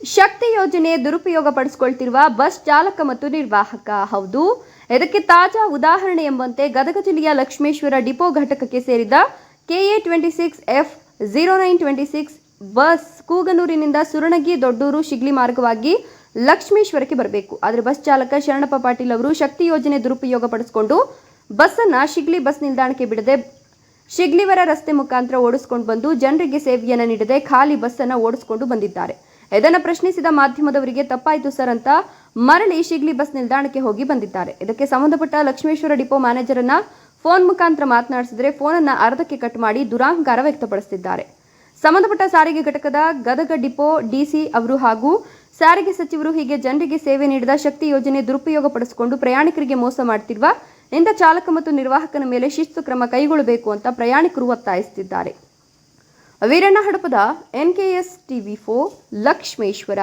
ಶಕ್ತಿ ಯೋಜನೆ ದುರುಪಯೋಗ ಪಡಿಸಿಕೊಳ್ತಿರುವ ಬಸ್ ಚಾಲಕ ಮತ್ತು ನಿರ್ವಾಹಕ. ಹೌದು, ಇದಕ್ಕೆ ತಾಜಾ ಉದಾಹರಣೆ ಎಂಬಂತೆ ಗದಗ ಜಿಲ್ಲೆಯ ಲಕ್ಷ್ಮೇಶ್ವರ ಡಿಪೋ ಘಟಕಕ್ಕೆ ಸೇರಿದ KA twenty six F zero nine twenty six bus ಕೂಗನೂರಿನಿಂದ Suranagi Doddur, Shigli ಮಾರ್ಗವಾಗಿ ಲಕ್ಷ್ಮೇಶ್ವರಕ್ಕೆ ಬರಬೇಕು. ಆದರೆ ಬಸ್ ಚಾಲಕ ಶರಣಪ್ಪ ಪಾಟೀಲ್ ಅವರು ಶಕ್ತಿ ಯೋಜನೆ ದುರುಪಯೋಗ ಪಡಿಸಿಕೊಂಡು ಬಸ್ಸನ್ನು ಶಿಗ್ಲಿ ಬಸ್ ನಿಲ್ದಾಣಕ್ಕೆ ಬಿಡದೆ ಶಿಗ್ಲಿವರ ರಸ್ತೆ ಮುಖಾಂತರ ಓಡಿಸಿಕೊಂಡು ಬಂದು ಜನರಿಗೆ ಸೇವೆಯನ್ನು ನೀಡದೆ ಖಾಲಿ ಬಸ್ಸನ್ನು ಓಡಿಸಿಕೊಂಡು ಬಂದಿದ್ದಾರೆ. ಇದನ್ನು ಪ್ರಶ್ನಿಸಿದ ಮಾಧ್ಯಮದವರಿಗೆ ತಪ್ಪಾಯಿತು ಸರ್ ಅಂತ ಮರಳಿ ಶಿಗ್ಲಿ ಬಸ್ ನಿಲ್ದಾಣಕ್ಕೆ ಹೋಗಿ ಬಂದಿದ್ದಾರೆ. ಇದಕ್ಕೆ ಸಂಬಂಧಪಟ್ಟ ಲಕ್ಷ್ಮೇಶ್ವರ ಡಿಪೋ ಮ್ಯಾನೇಜರ್ ಅನ್ನ ಫೋನ್ ಮುಖಾಂತರ ಮಾತನಾಡಿಸಿದರೆ ಫೋನನ್ನು ಅರ್ಧಕ್ಕೆ ಕಟ್ ಮಾಡಿ ದುರಾಹಂಕಾರ ವ್ಯಕ್ತಪಡಿಸಿದ್ದಾರೆ ಸಂಬಂಧಪಟ್ಟ ಸಾರಿಗೆ ಘಟಕದ ಗದಗ ಡಿಪೋ ಡಿಸಿ ಅವರು ಹಾಗೂ ಸಾರಿಗೆ ಸಚಿವರು ಹೀಗೆ ಜನರಿಗೆ ಸೇವೆ ನೀಡಿದ ಶಕ್ತಿ ಯೋಜನೆ ದುರುಪಯೋಗ ಪಡಿಸಿಕೊಂಡು ಪ್ರಯಾಣಿಕರಿಗೆ ಮೋಸ ಮಾಡ್ತಿರುವ ಇಂಥ ಚಾಲಕ ಮತ್ತು ನಿರ್ವಾಹಕನ ಮೇಲೆ ಶಿಸ್ತು ಕ್ರಮ ಕೈಗೊಳ್ಳಬೇಕು ಅಂತ ಪ್ರಯಾಣಿಕರು ಒತ್ತಾಯಿಸುತ್ತಿದ್ದಾರೆ Veeranna Hadapad NKS TV four Lakshmeshwar.